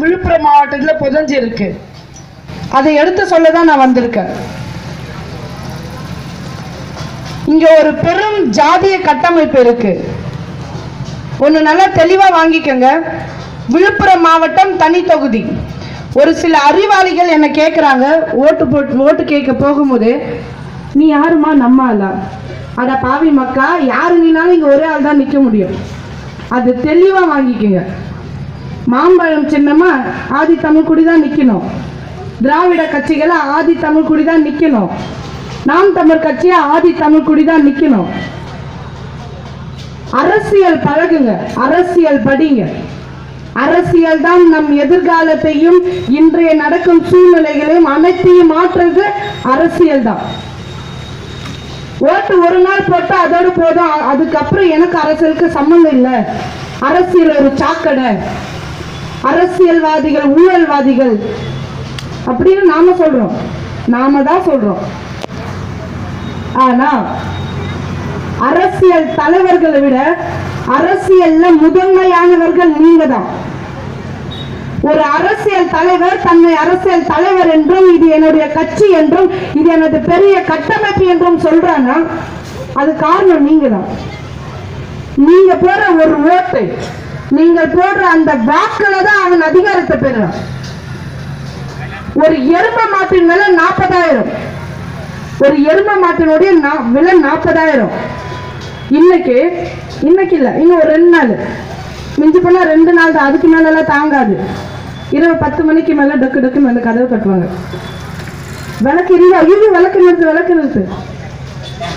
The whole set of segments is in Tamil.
விழுப்புரம் மாவட்டத்தில் புதஞ்சு இருக்கு. அதை எடுத்து சொல்ல தான் நான் வந்திருக்கேன். இங்க ஒரு பெரும் ஜாதிய கட்டமைப்பு இருக்கு. ஒன்று நல்லா தெளிவா வாங்கிக்கோங்க. விழுப்புரம் மாவட்டம் தனி தொகுதி. ஒரு சில அறிவாளிகள் என்ன கேட்குறாங்க ஓட்டு போட்டு ஓட்டு கேட்க போகும்போது நீ யாருமா நம்ம ஆளா? அட பாவி மக்கா யாரு நீனாலும் இங்க ஒரே ஆள் தான் நிக்க முடியும். அது தெளிவா வாங்கிக்கோங்க. மாம்பழம் சின்னமா ஆதி தமிழ் குடி தான் நிக்கணும். திராவிட கட்சிகளை ஆதி தமிழ் குடி தான் நிக்கணும். நாம் தமிழ் கட்சியா ஆதி தமிழ் குடி தான் நிக்கணும். அரசியல் பழகுங்க. அரசியல் படிங்க. அரசியல் தான் நம் எதிர்காலத்தையும் இன்றைய நடக்கும் சூழ்நிலைகளையும் அனைத்தையும் மாற்றுறது அரசியல் தான். ஓட்டு ஒரு நாள் போட்டா அதோடு போதும். அதுக்கப்புறம் எனக்கு அரசியலுக்கு சம்மந்தம் இல்லை. அரசியல் ஒரு சாக்கடை. அரசியல்வாதிகள் ஊழல்வாதிகள். அப்படின்னு நாம சொல்றோம். நாம தான் சொல்றோம். ஆனா அரசியல் தலைவர்களை விட அரசியல்ல முதன்மையானவர்கள் நீங்க தான். ஒரு அரசியல் தலைவர் தன்னை அரசியல் தலைவர் என்றும் இது என்னுடைய கட்சி என்றும் இது எனது பெரிய கட்டமைப்பு என்றும் சொல்றான்னா அது காரணம் நீங்க தான். நீங்க போற ஒரு ஓட்டு நீங்கள் போடுற அந்த வாக்குல தான் அவன் அதிகாரத்தை பெறுறான். ஒரு எரும மாட்டின் விலை நாற்பதாயிரம். ஒரு எரும மாட்டினுடைய நா- விலை நாற்பதாயிரம். இன்னைக்கு இன்னைக்கு இல்லை இன்னும் ஒரு ரெண்டு நாள். மிஞ்சி போனால் ரெண்டு நாள் தான் அதுக்கு மேலெல்லாம் தாங்காது. இரவு பத்து மணிக்கு மேலே டக்கு டக்குன்னு வந்து கதவு கட்டுவாங்க. விளக்கு இருந்தா ஐயோ விளக்கு நிறுத்து விளக்கு நிறுத்து.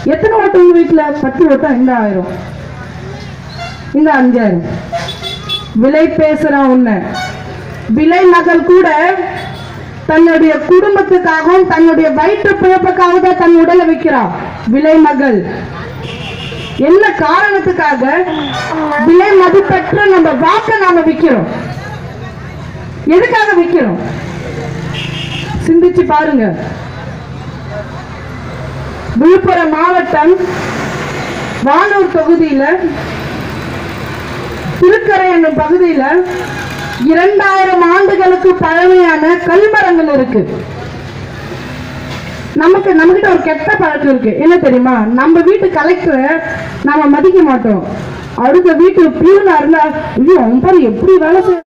எத்தனை ஓட்டு உங்கள் வீட்டுல பத்து ஓட்டம் இந்த ஆயிரம். இந்த அஞ்சாயிரம். விலை பேசுறான் உன்னை. விலை மகள் கூட தன்னுடைய குடும்பத்துக்காகவும் தன்னுடைய வயிற்று பிழப்புக்காக தான் தன் உடலை வைக்கிறான் விலை மகள். என்ன காரணத்துக்காக? விலை மதிப்பற்ற நம்ம வாக்க நாம விக்கிறோம். எதுக்காக விக்கிறோம்? சிந்திச்சு பாருங்க. விழுப்புரம் மாவட்டம் வானூர் தொகுதியில திருக்கரை என்னும் பகுதியில இரண்டாயிரம் ஆண்டுகளுக்கு பழமையான கல்மரங்கள் இருக்கு. நமக்கு நம்மகிட்ட ஒரு கெட்ட பழக்கம் இருக்கு. என்ன தெரியுமா? நம்ம வீட்டு கலெக்டரை நாம மதிக்க மாட்டோம். அடுத்த வீட்டு பியூனா இருந்தா ஐயோ அவன் பாரு எப்படி வேலை செய்ய